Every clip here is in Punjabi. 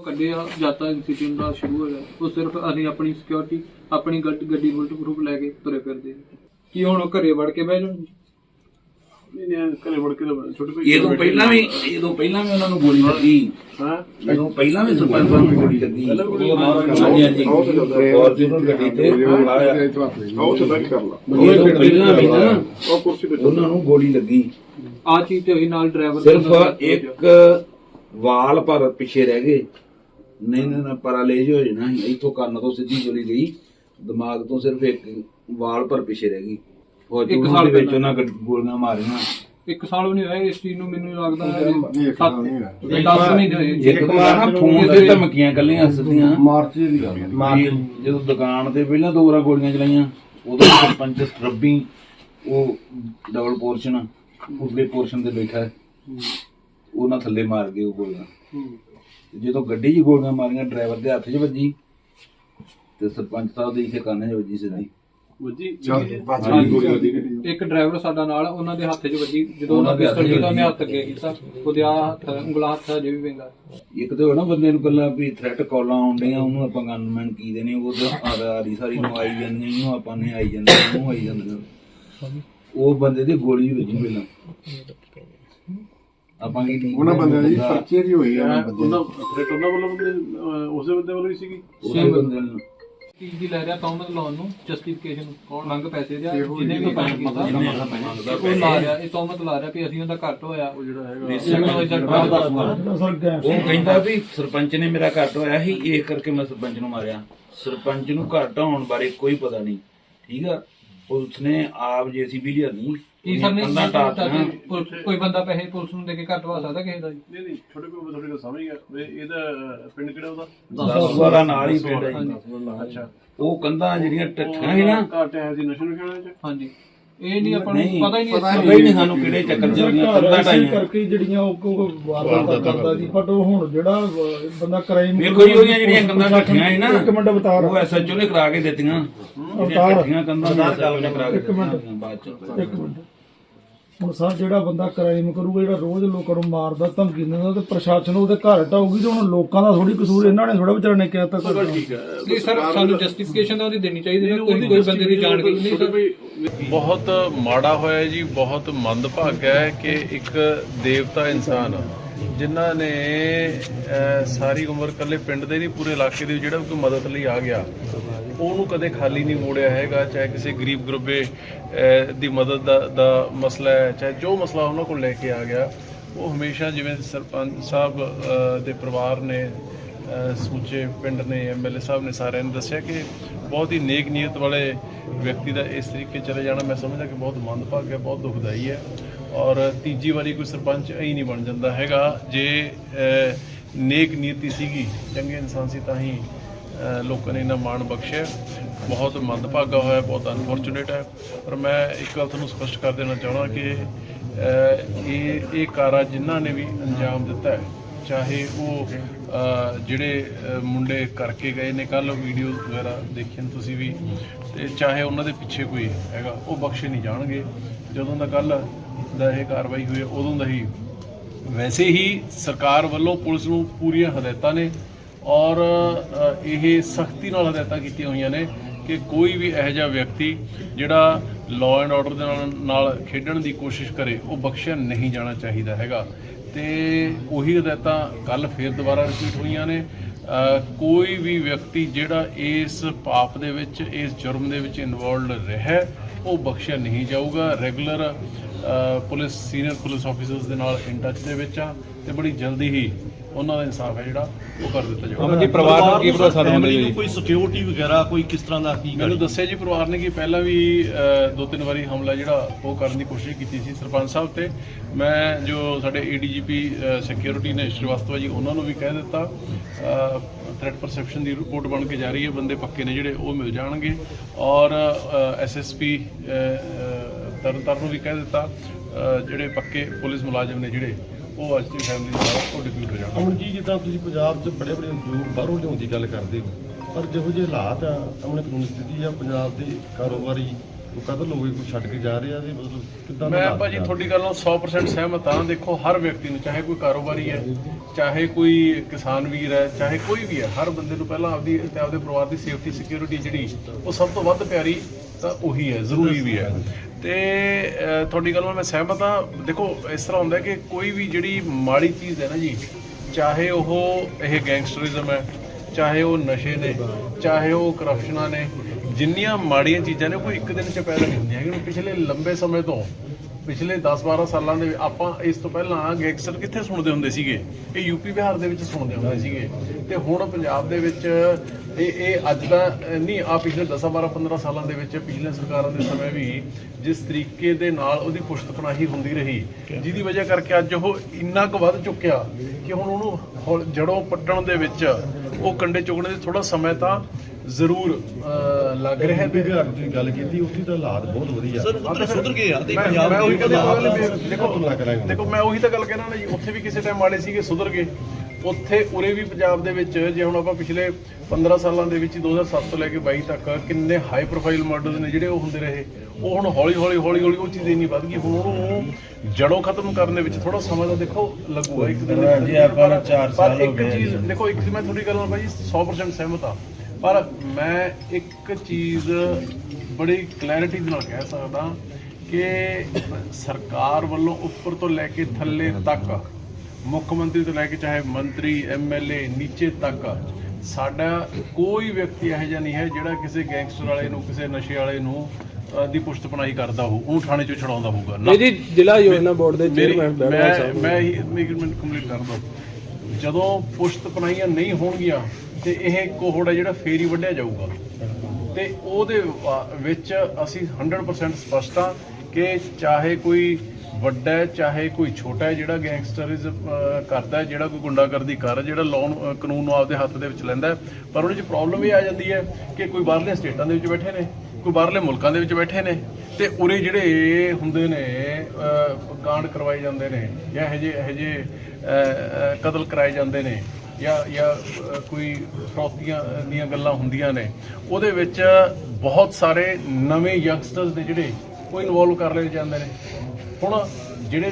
ਉਹ ਕੱਢੇ ਆ ਜਾਤਾ ਇੰਸਟੀਟਿਊਟ ਦਾ ਸ਼ੁਰੂ ਹੋਇਆ। ਉਹ ਸਿਰਫ ਅਸੀਂ ਆਪਣੀ ਸਿਕਿਉਰਿਟੀ ਆਪਣੀ ਗੱਡ- ਬੁਲਟ ਪ੍ਰੂਫ ਲੈ ਕੇ ਤੁਰੇ ਫਿਰਦੇ। ਕੀ ਹੁਣ ਉਹ ਘਰੇ ਵੜ ਕੇ ਬਹਿ ਜਾਣ ਨਹੀਂ ਨਹੀਂ ਘਰੇ ਵੜ ਕੇ ਤਾਂ ਛੋਟੇ ਭਾਈ ਇਹ ਤੋਂ ਪਹਿਲਾਂ ਵੀ ਇਹ ਤੋਂ ਪਹਿਲਾਂ ਵੀ ਉਹਨਾਂ ਨੂੰ ਗੋਲੀ ਲੱਗੀ। ਹਾਂ? ਇਹ ਤੋਂ ਪਹਿਲਾਂ ਵੀ ਸਰਪੰਚ ਨੂੰ ਗੋਲੀ ਲੱਗੀ। ਹਾਂਜੀ ਹਾਂਜੀ ਫੋਰਚੂਨਰ ਗੱਡੀ ਤੇ ਆਓ ਤੇ ਬੈਠ ਕਰ ਲਾ। ਇਹ ਤੋਂ ਪਹਿਲਾਂ ਵੀ ਨਾ ਉਹ ਕੁਰਸੀ ਤੇ ਉਹਨਾਂ ਨੂੰ ਗੋਲੀ ਲੱਗੀ। ਆ ਚੀਜ਼ ਤੇ ਹੋਈ ਨਾਲ ਡਰਾਈਵਰ ਸਿਰਫ ਇੱਕ ਵਾਲ ਪਰ ਪਿੱਛੇ ਰਹਿ ਗਏ। ਨਹੀਂ ਨਾ ਨਾ ਪੈਰਾਲਾਈਜ਼ ਹੋ ਜਾਣਾ ਸੀ। ਇੱਥੋਂ ਕੰਨ ਤੋਂ ਸਿੱਧੀ ਗੋਲੀ ਗਈ ਦਿਮਾਗ ਤੋਂ ਸਿਰਫ ਇੱਕ ਵਾਲ ਪਰ ਪਿੱਛੇ ਰਹਿ ਗਈ। ਇੱਕ ਸਾਲ ਵਿੱਚ। ਉਹਨਾਂ ਗੋਲੀਆਂ ਮਾਰੀਆਂ। ਇੱਕ ਸਾਲ ਵੀ ਨਹੀਂ ਹੋਇਆ ਇਸ ਚੀਜ਼ ਨੂੰ ਮੈਨੂੰ ਲੱਗਦਾ ਹੈ 10 ਮਹੀਨੇ ਹੋਏ। ਇੱਕ ਵਾਰ ਨਾ ਫੋਨ ਤੇ ਧਮਕੀਆਂ ਕੱਲੀਆਂ ਸਿੱਧੀਆਂ। ਮਾਰਚ ਦੀ ਗੱਲ ਵੀ ਜਦੋਂ ਦੁਕਾਨ ਤੇ ਪਹਿਲਾਂ ਦੋ ਵਾਰ ਗੋਲੀਆਂ ਚਲਾਈਆਂ ਉਦੋਂ ਸਰਪੰਚ ਰੱਬੀ ਉਹ ਡਬਲ ਪੋਰਸ਼ਨ ਉਸਲੇ ਪੋਰਸ਼ਨ ਤੇ ਬੈਠਾ ਹੈ। ਉਹਨਾਂ ਥੱਲੇ ਮਾਰ ਗਏ ਉਹ ਗੋਲੀਆਂ। ਜਦੋਂ ਗੱਡੀ 'ਚ ਗੋਲੀਆਂ ਮਾਰੀਆਂ ਡਰਾਈਵਰ ਦੇ ਹੱਥ 'ਚ ਵੱਜੀ ਤੇ ਸਰਪੰਚ ਸਾਹਿਬ ਦੇ ਇੱਥੇ ਕੰਨ 'ਚ ਵੱਜੀ ਸਿੱਧੀ ਵੱਜੀ। ਹਾਂਜੀ। ਇੱਕ ਡਰਾਈਵਰ ਸਾਡਾ ਨਾਲ ਉਹਨਾਂ ਦੇ ਹੱਥ 'ਚ ਵੱਜੀ। ਜਦੋਂ ਉਹਨਾਂ ਉਹਨਾਂ ਦੇ ਦੇ ਹੱਥ 'ਚ ਸਟੱਡੀ ਦਾ ਵੱਜੀ। ਮੈਂ ਹੱਥ ਅੱਗੇ ਕੀਤਾ ਉਹਦੇ ਆ ਹੱਥ ਉਂਗਲਾ ਹੱਥ ਅਜੇ ਵੀ ਪੈਂਦਾ ਇੱਕ ਤੇ ਹੋਣਾ ਬੰਦੇ ਨੂੰ ਕੱਲਾ ਵੀ ਥ੍ਰੈਟ ਕਾਲਾਂ ਆਉਂਦੀਆਂ ਉਹਨੂੰ ਆਪਾਂ ਗਨਮੈਨ ਕੀ ਦੇਣੇ ਉਹ ਤੇ ਆਰੀ ਸਾਰੀ ਨੂੰ ਆਈ ਜਾਂਦੀਆਂ ਇਹਨੂੰ ਆਪਾਂ ਨੇ ਆਈ ਜਾਂਦੇ ਉਹਨੂੰ ਆਈ ਜਾਂਦੇ ਉਹ ਬੰਦੇ ਦੀ ਗੋਲੀ ਵੀ ਵੱਜੀ ਪਹਿਲਾਂ ਆਪਾਂ ਕੀ ਨਹੀਂ ਉਹਨਾਂ ਬੰਦਿਆਂ ਦੀ ਪਰਚੀ ਦੀ ਹੋਈ ਆ ਉਹਨਾਂ ਬੰਦੇ ਉਹਨਾਂ ਥ੍ਰੈਟ ਉਹਨਾਂ ਵੱਲੋਂ ਬੰਦੇ ਅਹ, ਉਸੇ ਬੰਦੇ ਵੱਲੋਂ ਹੀ ਸੀਗੀ? ਉਸੇ ਬੰਦੇ ਨੂੰ ਚੀਜ਼ ਦੀ ਲੈ ਰਿਹਾ ਤੌਮਤ ਲਾਉਣ ਨੂੰ? ਜਸਟੀਫਿਕੇਸ਼ਨ ਕੌਣ? ਮੰਗ ਪੈਸੇ ਦਿਆ ਜਿਹਨੇ ਵੀ ਫਾਈਨ ਕੀਤਾ ਉਹ ਲਾ ਰਿਹਾ ਇਹ ਤੌਮਤ ਲਾ ਰਿਹਾ ਵੀ ਅਸੀਂ ਉਹਦਾ ਘੱਟ ਹੋਇਆ। ਉਹ ਜਿਹੜਾ ਹੈਗਾ। ਉਹ ਕਹਿੰਦਾ ਵੀ ਸਰਪੰਚ ਨੇ ਮੇਰਾ ਘੱਟ ਹੋਇਆ ਸੀ ਇਹ ਕਰਕੇ ਮੈਂ ਸਰਪੰਚ ਨੂੰ ਮਾਰਿਆ। ਸਰਪੰਚ ਨੂੰ ਘੱਟ ਹੋਣ ਬਾਰੇ ਕੋਈ ਪਤਾ ਨਹੀਂ। ਠੀਕ ਆ? ਪੁਲਿਸ ਨੇ ਆਪ ਜੀਸੀਬੀ ਕੀ ਸਰ ਨੇ ਢਾਹਤੀਆਂ। ਪੁਲਿਸ- ਕੋਈ ਬੰਦਾ ਪੈਸੇ ਪੁਲਿਸ ਨੂੰ ਦੇ ਕੇ ਘੱਟ ਵਾ ਸਕਦਾ ਕਿਸੇ ਦਾ ਜੀ? ਨਹੀਂ ਨਹੀਂ ਛੋਟੇ ਕੋਈ ਤੁਹਾਡੇ ਕੋਲ ਸਮਝ ਗਿਆ ਵੀ ਇਹਦਾ ਪਿੰਡ ਕਿਹੜਾ ਉਹਦਾ? ਦਸਵਾਰਾ ਨਾਲ ਹੀ ਪਿੰਡ ਹੈ ਜੀ। ਅੱਛਾ। ਉਹ ਕੰਧਾਂ ਜਿਹੜੀਆਂ ਟੱਠੀਆਂ ਸੀ ਨਾ। ਘਾਟ ਹੈ ਸੀ ਨਸ਼ੇ ਨੁਸ਼ੇ ਚ? ਹਾਂਜੀ। ਇਹ ਨਹੀਂ ਆਪਾਂ ਨੂੰ ਪਤਾ ਹੀ ਨਹੀਂ ਪਤਾ ਹੀ ਨਹੀਂ ਸਾਨੂੰ ਕਿਹੜੇ ਚੱਕਰ ਚੱਲੀਆਂ ਕੰਧਾਂ ਢਾਈਆਂ ਕਰਕੇ ਜਿਹੜੀਆਂ ਉਹ ਉਹ ਵਾਰਦਾਤ ਕਰਦਾ ਸੀ ਬਟ ਉਹ ਹੁਣ ਜਿਹੜਾ ਬੰਦਾ ਕ੍ਰਾਈਮ ਵੇਖੋ ਜੀ ਉਹਦੀਆਂ ਜਿਹੜੀਆਂ ਕੰਧਾਂ ਟੱਠੀਆਂ ਸੀ ਨਾ ਇੱਕ ਮਿੰਟ ਬਤਾ ਉਹ ਐਸਐਚਓ ਨੇ ਕਰਾ ਕੇ ਦਿੱਤੀਆਂ। ਟੱਠੀਆਂ ਕੰਧਾਂ ਨਾਲ ਚੱਲ ਨੇ ਕਰਾ ਕੇ ਇੱਕ ਮਿੰਟ। ਬਾਅਦ ਚ। ਇੱਕ ਮਿੰਟ। ਹੁਣ ਸਰ ਜਿਹੜਾ ਬੰਦਾ ਕ੍ਰਾਈਮ ਕਰੂਗਾ ਜਿਹੜਾ ਰੋਜ਼ ਲੋਕਾਂ ਨੂੰ ਮਾਰਦਾ ਧਮਕੀ ਦਿੰਦਾ ਤੇ ਪ੍ਰਸ਼ਾਸਨ ਉਹਦੇ ਘਰ ਢਾਊਗੀ ਤੇ ਹੁਣ ਲੋਕਾਂ ਦਾ ਥੋੜੀ ਕਸੂਰ ਇਹਨਾਂ ਨੇ ਥੋੜਾ ਵਿਚਾਰ ਨੇ ਕਿਹਾ ਤਾਂ ਠੀਕ ਹੈ। ਨਹੀਂ ਸਰ ਸਾਨੂੰ ਜਸਟੀਫਿਕੇਸ਼ਨ ਤਾਂ ਉਹਦੀ ਦੇਣੀ ਚਾਹੀਦੀ ਹੈ ਕੋਈ ਕੋਈ ਬੰਦੇ ਦੀ ਜਾਣਕਾਰੀ ਨਹੀਂ ਸਰ। ਬਹੁਤ ਮਾੜਾ ਹੋਇਆ ਜੀ, ਬਹੁਤ ਮੰਦਭਾਗ ਹੈ ਕਿ ਇੱਕ ਦੇਵਤਾ ਇਨਸਾਨ ਜਿਨ੍ਹਾਂ ਨੇ ਸਾਰੀ ਉਮਰ ਇਕੱਲੇ ਪਿੰਡ ਦੇ ਨਹੀਂ, ਪੂਰੇ ਇਲਾਕੇ ਦੇ ਜਿਹੜਾ ਕੋਈ ਮਦਦ ਲਈ ਆ ਗਿਆ, ਉਹਨੂੰ ਕਦੇ ਖਾਲੀ ਨਹੀਂ ਮੋੜਿਆ ਹੈਗਾ, ਚਾਹੇ ਕਿਸੇ ਗਰੀਬ ਗਰੁੱਬੇ ਦੀ ਮਦਦ ਦਾ ਦਾ ਮਸਲਾ ਹੈ, ਚਾਹੇ ਜੋ ਮਸਲਾ ਉਹਨਾਂ ਕੋਲ ਲੈ ਕੇ ਆ ਗਿਆ, ਉਹ ਹਮੇਸ਼ਾ ਜਿਵੇਂ ਸਰਪੰਚ ਸਾਹਿਬ ਦੇ ਪਰਿਵਾਰ ਨੇ ਸਮੁੱਚੇ ਪਿੰਡ ਨੇ ਐਮਐਲਏ ਸਾਹਿਬ ਨੇ ਸਾਰਿਆਂ ਨੇ ਦੱਸਿਆ ਕਿ ਬਹੁਤ ਹੀ ਨੇਕ ਨੀਅਤ ਵਾਲੇ ਵਿਅਕਤੀ ਦਾ ਇਸ ਤਰੀਕੇ ਚਲੇ ਜਾਣਾ ਮੈਂ ਸਮਝਦਾ ਕਿ ਬਹੁਤ ਮੰਦਭਾਗਾ ਹੈ, ਬਹੁਤ ਦੁਖਦਾਈ ਹੈ ਔਰ ਤੀਜੀ ਵਾਰੀ ਕੋਈ ਸਰਪੰਚ ਐਂ ਨਹੀਂ ਬਣ ਜਾਂਦਾ ਹੈਗਾ। ਜੇ ਨੇਕ ਨੀਤੀ ਸੀਗੀ, ਚੰਗੇ ਇਨਸਾਨ ਸੀ ਤਾਂ ਹੀ ਲੋਕਾਂ ਨੇ ਇਹਨਾਂ ਮਾਣ ਬਖਸ਼ਿਆ। ਬਹੁਤ ਮੰਦਭਾਗਾ ਹੋਇਆ, ਬਹੁਤ ਅਨਫੋਰਚੂਨੇਟ ਹੈ। ਪਰ ਮੈਂ ਇੱਕ ਗੱਲ ਤੁਹਾਨੂੰ ਸਪਸ਼ਟ ਕਰ ਦੇਣਾ ਚਾਹਣਾ ਕਿ ਇਹ ਇਹ ਕਾਰਾ ਜਿਨ੍ਹਾਂ ਨੇ ਵੀ ਅੰਜਾਮ ਦਿੱਤਾ ਹੈ ਚਾਹੇ ਉਹ ਜਿਹੜੇ ਮੁੰਡੇ ਕਰਕੇ ਗਏ ਨੇ ਕੱਲ ਵੀਡੀਓ ਵਗੈਰਾ ਦੇਖੀਆਂ ਤੁਸੀਂ ਵੀ, ਤੇ ਚਾਹੇ ਉਹਨਾਂ ਦੇ ਪਿੱਛੇ ਕੋਈ ਹੈਗਾ, ਉਹ ਬਖਸ਼ੇ ਨਹੀਂ ਜਾਣਗੇ। ਜਦੋਂ ਦਾ ਕੱਲ ਦਾ ਇਹ ਕਾਰਵਾਈ ਹੋਈ, ਉਦੋਂ ਦਾ ਹੀ। ਵੈਸੇ ਹੀ ਸਰਕਾਰ ਵੱਲੋਂ ਪੁਲਿਸ ਨੂੰ ਪੂਰੀਆਂ ਹਦਾਇਤਾਂ ਨੇ ਔਰ ਇਹ ਸਖਤੀ ਨਾਲ ਹਦਾਇਤਾਂ ਕੀਤੀਆਂ ਹੋਈਆਂ ਨੇ ਕਿ ਕੋਈ ਵੀ ਇਹੋ ਜਿਹਾ ਵਿਅਕਤੀ ਜਿਹੜਾ ਲਾਅ ਐਂਡ ਆਰਡਰ ਦੇ ਨਾਲ ਨਾਲ ਖੇਡਣ ਦੀ ਕੋਸ਼ਿਸ਼ ਕਰੇ, ਉਹ ਬਖਸ਼ਿਆ ਨਹੀਂ ਜਾਣਾ ਚਾਹੀਦਾ ਹੈਗਾ। ਤੇ ਉਹੀ ਹਦਾਇਤਾਂ ਕੱਲ ਫੇਰ ਦੁਬਾਰਾ ਰਿਪੀਟ ਹੋਈਆਂ ਨੇ। ਕੋਈ ਵੀ ਵਿਅਕਤੀ ਜਿਹੜਾ ਇਸ ਪਾਪ ਦੇ ਵਿੱਚ, ਇਸ ਜੁਰਮ ਦੇ ਵਿੱਚ ਇਨਵੋਲਡ ਰਿਹਾ ਉਹ ਬਖਸ਼ਿਆ ਨਹੀਂ ਜਾਊਗਾ। Regular police senior police officers ਦੇ ਨਾਲ ਇਨ ਟੱਚ ਦੇ ਵਿੱਚ ਆ ਤੇ ਬੜੀ ਜਲਦੀ ਹੀ ਉਹਨਾਂ ਦਾ ਇਨਸਾਫ ਹੈ ਜਿਹੜਾ ਉਹ ਕਰ ਦਿੱਤਾ ਜਾਊਗਾ। ਜੀ ਪਰਿਵਾਰ ਨੂੰ ਕੀ ਭਰੋਸਾ ਦਿੰਦੇ ਜੀ ਕੋਈ ਸਿਕਿਉਰਿਟੀ ਵਗੈਰਾ ਕੋਈ ਕਿਸ ਤਰ੍ਹਾਂ ਦਾ ਕੀ ਮੈਨੂੰ ਦੱਸਿਆ ਜੀ ਪਰਿਵਾਰ ਨੇ ਕਿ ਪਹਿਲਾਂ ਵੀ ਦੋ ਤਿੰਨ ਵਾਰੀ ਹਮਲਾ ਜਿਹੜਾ ਉਹ ਕਰਨ ਦੀ ਕੋਸ਼ਿਸ਼ ਕੀਤੀ ਸੀ ਸਰਪੰਚ ਸਾਹਿਬ ਤੇ। ਮੈਂ ਜੋ ਸਾਡੇ ਏਡੀਜੀਪੀ ਸਿਕਿਉਰਿਟੀ ਨੇ ਸ਼੍ਰੀਵਾਸਤਵਾ ਜੀ ਉਹਨਾਂ ਨੂੰ ਵੀ ਕਹਿ ਦਿੱਤਾ। ਥ੍ਰੈਟ ਪਰਸੈਪਸ਼ਨ ਦੀ ਰਿਪੋਰਟ ਬਣ ਕੇ ਜਾ ਰਹੀ ਹੈ। ਬੰਦੇ ਪੱਕੇ ਨੇ ਜਿਹੜੇ ਉਹ ਮਿਲ ਜਾਣਗੇ। ਔਰ ਐਸਐਸਪੀ ਤਰਨਤਾਰਨ ਨੂੰ ਵੀ ਕਹਿ ਦਿੱਤਾ ਜਿਹੜੇ ਪੱਕੇ ਪੁਲਿਸ ਮੁਲਾਜ਼ਮ ਨੇ ਜਿਹੜੇ ਉਹ ਅੱਜ ਦੀ ਫੈਮਿਲੀ ਨਾਲ ਉਹ ਡਿਪਿਊਟ ਹੋ ਜਾਣਗੇ ਅਮਨ ਜੀ ਜਿੱਦਾਂ ਤੁਸੀਂ ਪੰਜਾਬ 'ਚ ਬੜੇ ਬੜੇ ਉਦਯੋਗ ਬਾਹਰੋਂ ਲਿਆਉਣ ਦੀ ਗੱਲ ਕਰਦੇ ਹੋ ਪਰ ਜਿਹੋ ਜਿਹੇ ਹਾਲਾਤ ਆ ਅਮਨ ਕਾਨੂੰਨ ਸਥਿਤੀ ਆ ਪੰਜਾਬ ਦੇ ਕਾਰੋਬਾਰੀ ਉਹ ਕਦਰ ਲੋਕ ਕੋਈ ਛੱਡ ਕੇ ਜਾ ਰਹੇ ਆ ਤੇ ਮਤਲਬ ਕਿੱਦਾਂ ਦਾ ਮੈਂ ਭਾਜੀ? ਤੁਹਾਡੀ ਗੱਲ ਨਾਲ 100% ਸਹਿਮਤ ਹਾਂ ਦੇਖੋ ਹਰ ਵਿਅਕਤੀ ਨੂੰ ਚਾਹੇ ਕੋਈ ਕਾਰੋਬਾਰੀ ਹੈ ਚਾਹੇ ਕੋਈ ਕਿਸਾਨ ਵੀਰ ਹੈ ਚਾਹੇ ਕੋਈ ਵੀ ਹੈ ਹਰ ਬੰਦੇ ਨੂੰ ਪਹਿਲਾਂ ਆਪਦੀ ਤੇ ਆਪਦੇ ਪਰਿਵਾਰ ਦੀ ਸੇਫਟੀ ਸਿਕਿਉਰਿਟੀ ਜਿਹੜੀ ਉਹ ਸਭ ਤੋਂ ਵੱਧ ਪਿਆਰੀ ਤਾਂ ਉਹੀ ਹੈ ਜ਼ਰੂਰੀ ਵੀ ਹੈ ਤੇ ਤੁਹਾਡੀ ਗੱਲ ਨਾਲ ਮੈਂ ਸਹਿਮਤ ਹਾਂ। ਦੇਖੋ, ਇਸ ਤਰ੍ਹਾਂ ਹੁੰਦਾ ਕਿ ਕੋਈ ਵੀ ਜਿਹੜੀ ਮਾੜੀ ਚੀਜ਼ ਹੈ ਨਾ ਜੀ, ਚਾਹੇ ਉਹ ਇਹ ਗੈਂਗਸਟਰਿਜ਼ਮ ਹੈ, ਚਾਹੇ ਉਹ ਨਸ਼ੇ ਨੇ, ਚਾਹੇ ਉਹ ਕਰਪਸ਼ਨਾਂ ਨੇ, ਜਿੰਨੀਆਂ ਮਾੜੀਆਂ ਚੀਜ਼ਾਂ ਨੇ ਕੋਈ ਇੱਕ ਦਿਨ ਚ ਪੈਦਾ ਨਹੀਂ ਹੁੰਦੀਆਂ ਕਿ ਪਿਛਲੇ ਲੰਬੇ ਸਮੇਂ ਤੋਂ, ਪਿਛਲੇ 10-12 ਸਾਲਾਂ ਦੇ ਆਪਾਂ ਇਸ ਤੋਂ ਪਹਿਲਾਂ ਗੈਂਗਸਟਰ ਕਿੱਥੇ ਸੁਣਦੇ ਹੁੰਦੇ ਸੀਗੇ? ਇਹ ਯੂਪੀ ਬਿਹਾਰ ਦੇ ਵਿੱਚ ਸੁਣਦੇ ਹੁੰਦੇ ਸੀਗੇ। ਤੇ ਹੁਣ ਪੰਜਾਬ ਦੇ ਵਿੱਚ ਇਹ ਇਹ ਅੱਜ ਦਾ ਨਹੀਂ ਆ ਪਿਛਲੇ 10-12 15 ਸਾਲਾਂ ਦੇ ਵਿੱਚ ਪਿਛਲੇ ਸਰਕਾਰਾਂ ਦੇ ਸਮੇਂ ਵੀ ਜਿਸ ਤਰੀਕੇ ਦੇ ਨਾਲ ਉਹਦੀ ਪੁਸ਼ਤ ਪਨਾਹੀ ਹੁੰਦੀ ਰਹੀ ਜਿਹਦੀ ਵਜ੍ਹਾ ਕਰਕੇ ਅੱਜ ਉਹ ਇੰਨਾ ਕੁ ਵੱਧ ਚੁੱਕਿਆ ਕਿ ਹੁਣ ਉਹਨੂੰ ਜੜੋਂ ਪੱਟਣ ਦੇ ਵਿੱਚ ਉਹ ਕੰਡੇ ਚੁਗਣੇ ਦੇ ਥੋੜਾ ਸਮਾਂ ਤਾਂ ਜ਼ਰੂਰ ਲੱਗ ਰਿਹਾ ਤੇ ਬਿਹਾਰ ਦੀ ਗੱਲ ਕੀਤੀ ਉੱਥੇ ਤਾਂ ਹਾਲਾਤ ਬਹੁਤ ਵਧੀਆ। ਸਰ ਸੁਧਰ ਗਏ ਆ ਤੇ ਪੰਜਾਬ ਦੇ ਹਾਲਾਤ ਦੇਖੋ ਮੈਂ ਉਹੀ ਤਾਂ ਗੱਲ ਕਹਿਣਾ ਨਾ ਜੀ ਉੱਥੇ ਵੀ ਕਿਸੇ ਟਾਈਮ ਮਾੜੇ ਸੀਗੇ ਸੁਧਰ ਗਏ। ਉੱਥੇ ਉਰੇ ਵੀ ਪੰਜਾਬ ਦੇ ਵਿੱਚ ਜੇ ਹੁਣ ਆਪਾਂ ਪਿਛਲੇ 15 ਸਾਲਾਂ ਦੇ ਵਿੱਚ ਹੀ 2007 ਤੋਂ ਲੈ ਕੇ 22 ਤੱਕ ਕਿੰਨੇ ਹਾਈ ਪ੍ਰੋਫਾਈਲ ਮਰਡਰਸ ਨੇ ਜਿਹੜੇ ਉਹ ਹੁੰਦੇ ਰਹੇ ਉਹ ਹੁਣ ਹੌਲੀ ਹੌਲੀ ਹੌਲੀ ਹੌਲੀ ਉਹ ਚੀਜ਼ ਇੰਨੀ ਵੱਧ ਗਈ ਹੁਣ ਉਹਨੂੰ ਜੜੋਂ ਖਤਮ ਕਰਨ ਦੇ ਵਿੱਚ ਥੋੜਾ ਸਮਾਂ ਤਾਂ ਦੇਖੋ ਲੱਗੂਗਾ ਇੱਕ ਦਿਨ ਜੀ, ਆਪਾਂ ਨੂੰ ਚਾਰ ਪਰ ਸਾਲ ਹੋ ਇੱਕ ਗਏ ਚੀਜ਼ ਜੀ। ਦੇਖੋ ਇੱਕ ਚੀਜ਼ ਮੈਂ ਤੁਹਾਡੀ ਗੱਲ ਨਾਲ ਭਾਈ 100% ਸਹਿਮਤ ਹਾਂ ਪਰ ਮੈਂ ਇੱਕ ਚੀਜ਼ ਬੜੀ ਕਲੈਰਿਟੀ ਦੇ ਨਾਲ ਕਹਿ ਸਕਦਾ ਕਿ ਸਰਕਾਰ ਵੱਲੋਂ ਉੱਪਰ ਤੋਂ ਲੈ ਕੇ ਥੱਲੇ ਤੱਕ ਮੁੱਖ ਮੰਤਰੀ ਤੋਂ ਲੈ ਕੇ ਚਾਹੇ ਮੰਤਰੀ ਐਮਐਲਏ ਨੀਚੇ ਤੱਕ ਸਾਡਾ ਕੋਈ ਵਿਅਕਤੀ ਇਹੋ ਜਿਹਾ ਨਹੀਂ ਹੈ ਜਿਹੜਾ ਕਿਸੇ ਗੈਂਗਸਟਰ ਵਾਲੇ ਨੂੰ ਕਿਸੇ ਨਸ਼ੇ ਵਾਲੇ ਨੂੰ ਦੀ ਪੁਸ਼ਤ ਪਨਾਹੀ ਕਰਦਾ ਹੋ ਉਹਨੂੰ ਥਾਣੇ ਚੋਂ ਛਡਾਉਂਦਾ ਹੋਊਗਾ ਨਾ। ਜੀ ਜ਼ਿਲ੍ਹਾ ਯੋਜਨਾ ਬੋਰਡ ਦੇ ਚੇਅਰਮੈਨ ਮੈਂ ਸਾਹਿਬ ਮੈਂ ਇੱਕ ਮਿੰਟ ਕੰਪਲੀਟ ਕਰ ਦੋ ਜਦੋਂ ਪੁਸ਼ਤ ਪਨਾਈਆਂ ਨਹੀਂ ਹੋਣਗੀਆਂ ਤੇ ਇਹ ਕੋਹੜ ਹੈ ਜਿਹੜਾ ਫੇਰ ਵੱਢਿਆ ਜਾਊਗਾ। ਤੇ ਉਹਦੇ ਵਿੱਚ ਅਸੀਂ 100% ਸਪਸ਼ਟ ਹਾਂ ਕਿ ਚਾਹੇ ਕੋਈ ਵੱਡਾ ਹੈ ਚਾਹੇ ਕੋਈ ਛੋਟਾ ਹੈ ਜਿਹੜਾ ਗੈਂਗਸਟਰਿਜ਼ਮ ਕਰਦਾ ਹੈ ਜਿਹੜਾ ਕੋਈ ਗੁੰਡਾਗਰਦੀ ਕਰ ਰਿਹਾ, ਜਿਹੜਾ ਲੋਨ ਕਾਨੂੰਨ ਨੂੰ ਆਪਦੇ ਹੱਥ ਦੇ ਵਿੱਚ ਲੈਂਦਾ ਪਰ ਉਹਦੇ 'ਚ ਪ੍ਰੋਬਲਮ ਇਹ ਆ ਜਾਂਦੀ ਹੈ ਕਿ ਕੋਈ ਬਾਹਰਲੇ ਸਟੇਟਾਂ ਦੇ ਵਿੱਚ ਬੈਠੇ ਨੇ ਕੋਈ ਬਾਹਰਲੇ ਮੁਲਕਾਂ ਦੇ ਵਿੱਚ ਬੈਠੇ ਨੇ ਤੇ ਉਰੇ ਜਿਹੜੇ ਹੁੰਦੇ ਨੇ ਕਾਂਡ ਕਰਵਾਏ ਜਾਂਦੇ ਨੇ ਜਾਂ ਇਹੋ ਜਿਹੇ ਇਹੋ ਜਿਹੇ ਕਤਲ ਕਰਾਏ ਜਾਂਦੇ ਨੇ ਜਾਂ ਜਾਂ ਕੋਈ ਫਰੋਤੀਆਂ ਦੀਆਂ ਗੱਲਾਂ ਹੁੰਦੀਆਂ ਨੇ ਉਹਦੇ ਵਿੱਚ ਬਹੁਤ ਸਾਰੇ ਨਵੇਂ ਯੰਗਸਟਰਸ ਨੇ ਜਿਹੜੇ ਉਹ ਇਨਵੋਲਵ ਕਰ ਲਏ ਜਾਂਦੇ ਨੇ। ਹੁਣ ਜਿਹੜੇ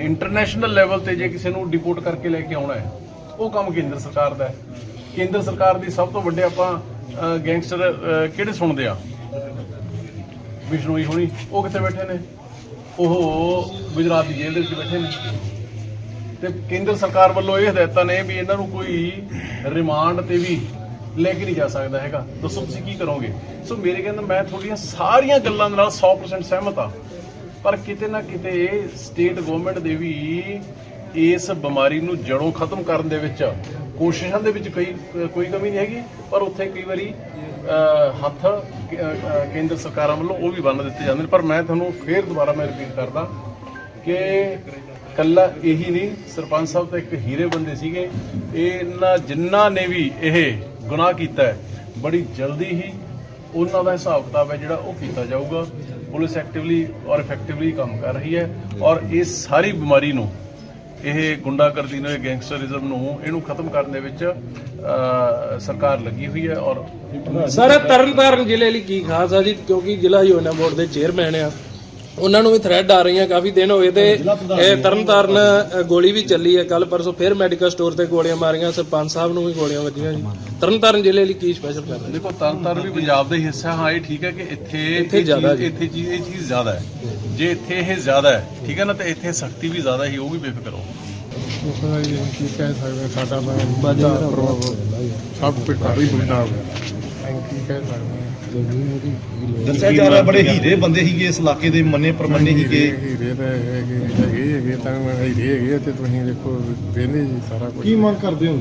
ਇੰਟਰਨੈਸ਼ਨਲ ਲੈਵਲ ਤੇ ਜੇ ਕਿਸੇ ਨੂੰ ਡਿਪੋਰਟ ਕਰਕੇ ਲੈ ਕੇ ਆਉਣਾ ਹੈ, ਉਹ ਕੰਮ ਕੇਂਦਰ ਸਰਕਾਰ ਦਾ ਹੈ। ਕੇਂਦਰ ਸਰਕਾਰ ਦੀ ਸਭ ਤੋਂ ਵੱਡੇ ਆਪਾਂ ਗੈਂਗਸਟਰ ਕਿਹੜੇ ਸੁਣਦੇ ਆ? ਵਿਸ਼ਨੋਈ ਹੋਣੀ, ਉਹ ਕਿੱਥੇ ਬੈਠੇ ਨੇ? ਉਹ ਗੁਜਰਾਤ ਦੀ ਜੇਲ੍ਹ ਦੇ ਵਿੱਚ ਬੈਠੇ ਨੇ। ਤੇ ਕੇਂਦਰ ਸਰਕਾਰ ਵੱਲੋਂ ਇਹ ਹਦਾਇਤਾਂ ਨੇ ਵੀ ਇਹਨਾਂ ਨੂੰ ਕੋਈ ਰਿਮਾਂਡ ਤੇ ਵੀ ਲੈ ਕੇ ਨਹੀਂ ਜਾ ਸਕਦਾ ਹੈਗਾ। ਦੱਸੋ ਤੁਸੀਂ ਕੀ ਕਰੋਗੇ? ਸੋ ਮੇਰੇ ਕਹਿੰਦਾ ਮੈਂ ਤੁਹਾਡੀਆਂ ਸਾਰੀਆਂ ਗੱਲਾਂ ਨਾਲ 100% ਸਹਿਮਤ ਆ। ਪਰ ਕਿਤੇ ਨਾ ਕਿਤੇ ਸਟੇਟ ਗਵਰਨਮੈਂਟ ਦੇ ਵੀ ਇਸ ਬਿਮਾਰੀ ਨੂੰ ਜੜੋਂ ਖਤਮ ਕਰਨ ਦੇ ਵਿੱਚ ਕੋਸ਼ਿਸ਼ਾਂ ਦੇ ਵਿੱਚ ਕੋਈ ਕੋਈ ਕਮੀ ਨਹੀਂ ਹੈਗੀ, ਪਰ ਉੱਥੇ ਕਈ ਵਾਰੀ ਹੱਥ ਕੇਂਦਰ ਸਰਕਾਰਾਂ ਵੱਲੋਂ ਉਹ ਵੀ ਬੰਨ ਦਿੱਤੇ ਜਾਂਦੇ ਨੇ। ਪਰ ਮੈਂ ਤੁਹਾਨੂੰ ਫੇਰ ਦੁਬਾਰਾ ਮੈਂ ਰਿਪੀਟ ਕਰਦਾ ਕਿ ਕੱਲਾ ਇਹੀ ਨਹੀਂ, ਸਰਪੰਚ ਸਾਹਿਬ ਤਾਂ ਇੱਕ ਹੀਰੇ ਬੰਦੇ ਸੀਗੇ। ਇਹਨਾਂ ਜਿਨ੍ਹਾਂ ਨੇ ਵੀ ਇਹ ਗੁਨਾਹ ਕੀਤਾ ਹੈ, ਬੜੀ ਜਲਦੀ ਹੀ ਉਹਨਾਂ ਦਾ ਹਿਸਾਬ ਕਿਤਾਬ ਹੈ ਜਿਹੜਾ ਉਹ ਕੀਤਾ ਜਾਊਗਾ। ਪੁਲਿਸ ਐਕਟਿਵਲੀ ਔਰ ਇਫੈਕਟਿਵਲੀ ਕੰਮ ਕਰ ਰਹੀ ਹੈ ਔਰ ਇਸ ਸਾਰੀ ਬਿਮਾਰੀ ਨੂੰ, ਇਹ ਗੁੰਡਾਗਰਦੀ ਨੂੰ, ਇਹ ਗੈਂਗਸਟਰਿਜ਼ਮ ਨੂੰ ਇਹਨੂੰ ਖਤਮ ਕਰਨ ਦੇ ਵਿੱਚ ਸਰਕਾਰ ਲੱਗੀ ਹੋਈ ਹੈ ਔਰ ਸਰ ਤਰਨਤਾਰਨ ਜ਼ਿਲ੍ਹੇ ਲਈ ਕੀ ਖਾਸ ਆ ਜੀ? ਕਿਉਂਕਿ ਜ਼ਿਲ੍ਹਾ ਯੋਜਨਾ ਬੋਰਡ ਦੇ ਚੇਅਰਮੈਨ ਆ। ਉਹਨਾਂ ਨੂੰ ਵੀ ਥ੍ਰੈਡ ਆ ਰਹੀਆਂ ਕਾਫੀ ਦਿਨ ਹੋਏ ਤੇ ਇਹ ਤਰਨਤਾਰਨ ਗੋਲੀ ਵੀ ਚੱਲੀ ਹੈ। ਕੱਲ ਪਰਸੋਂ ਫਿਰ ਮੈਡੀਕਲ ਸਟੋਰ ਤੇ ਗੋਲੀਆਂ ਮਾਰੀਆਂ ਸਰਪੰਚ ਸਾਹਿਬ ਨੂੰ ਵੀ ਗੋਲੀਆਂ ਵੱਜੀਆਂ ਜੀ। ਤਰਨਤਾਰਨ ਜ਼ਿਲ੍ਹੇ ਲਈ ਕੀ ਸਪੈਸ਼ਲ ਕਰ ਰਹੇ ਦੇਖੋ ਤਰਨਤਾਰਨ ਵੀ ਪੰਜਾਬ ਦਾ ਹੀ ਹਿੱਸਾ ਹਾਂ ਇਹ ਠੀਕ ਹੈ ਕਿ ਇੱਥੇ ਇੱਥੇ ਜ਼ਿਆਦਾ। ਇੱਥੇ ਚੀਜ਼ ਇਹ ਚੀਜ਼ ਜ਼ਿਆਦਾ ਹੈ। ਜੇ ਇੱਥੇ ਇਹ ਜ਼ਿਆਦਾ ਹੈ ਠੀਕ ਹੈ ਨਾ ਤੇ ਇੱਥੇ ਸਖਤੀ ਵੀ ਜ਼ਿਆਦਾ ਹੀ ਹੋਊਗੀ ਬੇਫਿਕਰ ਹੋ ਕੀ ਕਹਿ ਸਕਦੇ ਸਾਡਾ ਤਾਂ ਸਭ ਹੋ ਗਿਆ ਅਸੀਂ ਕੀ ਕਹਿ ਸਕਦੇ ਹਾਂ ਦੱਸਿਆ ਜਾ ਰਿਹਾ ਬੜੇ ਹੀਰੇ ਬੰਦੇ ਸੀਗੇ ਇਸ ਇਲਾਕੇ ਦੇ ਮੰਨੇ ਪਰਮੰਨੇ ਸੀਗੇ। ਹੀਰੇ ਤਾਂ ਹੈਗੇ ਹੈਗੇ ਹੈਗੇ ਤਾਂ ਹੀਰੇ ਹੈਗੇ ਆ ਤੇ ਤੁਸੀਂ ਦੇਖੋ ਵੇਲੇ ਜੀ ਸਾਰਾ ਕੁਝ ਕੀ ਮੰਗ ਕਰਦੇ ਹੋ?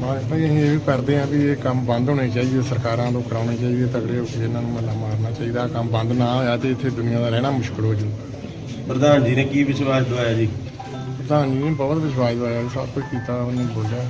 ਬਾਅਦ ਭਾਈ ਅਸੀਂ ਇਹ ਵੀ ਕਰਦੇ ਆ ਵੀ ਇਹ ਕੰਮ ਬੰਦ ਹੋਣੇ ਚਾਹੀਦੇ ਸਰਕਾਰਾਂ ਤੋਂ ਕਰਾਉਣੇ ਚਾਹੀਦੇ ਤਗੜੇ ਹੋ ਕੇ ਇਹਨਾਂ ਨੂੰ ਮੱਲਾ ਮਾਰਨਾ ਚਾਹੀਦਾ ਕੰਮ ਬੰਦ ਨਾ ਹੋਇਆ ਤੇ ਇੱਥੇ ਦੁਨੀਆ ਦਾ ਰਹਿਣਾ ਮੁਸ਼ਕਲ ਹੋ ਜਾਊਗਾ। ਪ੍ਰਧਾਨ ਜੀ ਨੇ ਕੀ ਵਿਸ਼ਵਾਸ ਦਵਾਇਆ ਜੀ? ਪ੍ਰਧਾਨ ਜੀ ਨੇ ਬਹੁਤ ਵਿਸ਼ਵਾਸ ਦਵਾਇਆ ਸਭ ਕੁਝ ਕੀਤਾ ਉਹਨੇ ਬੋਲਿਆ।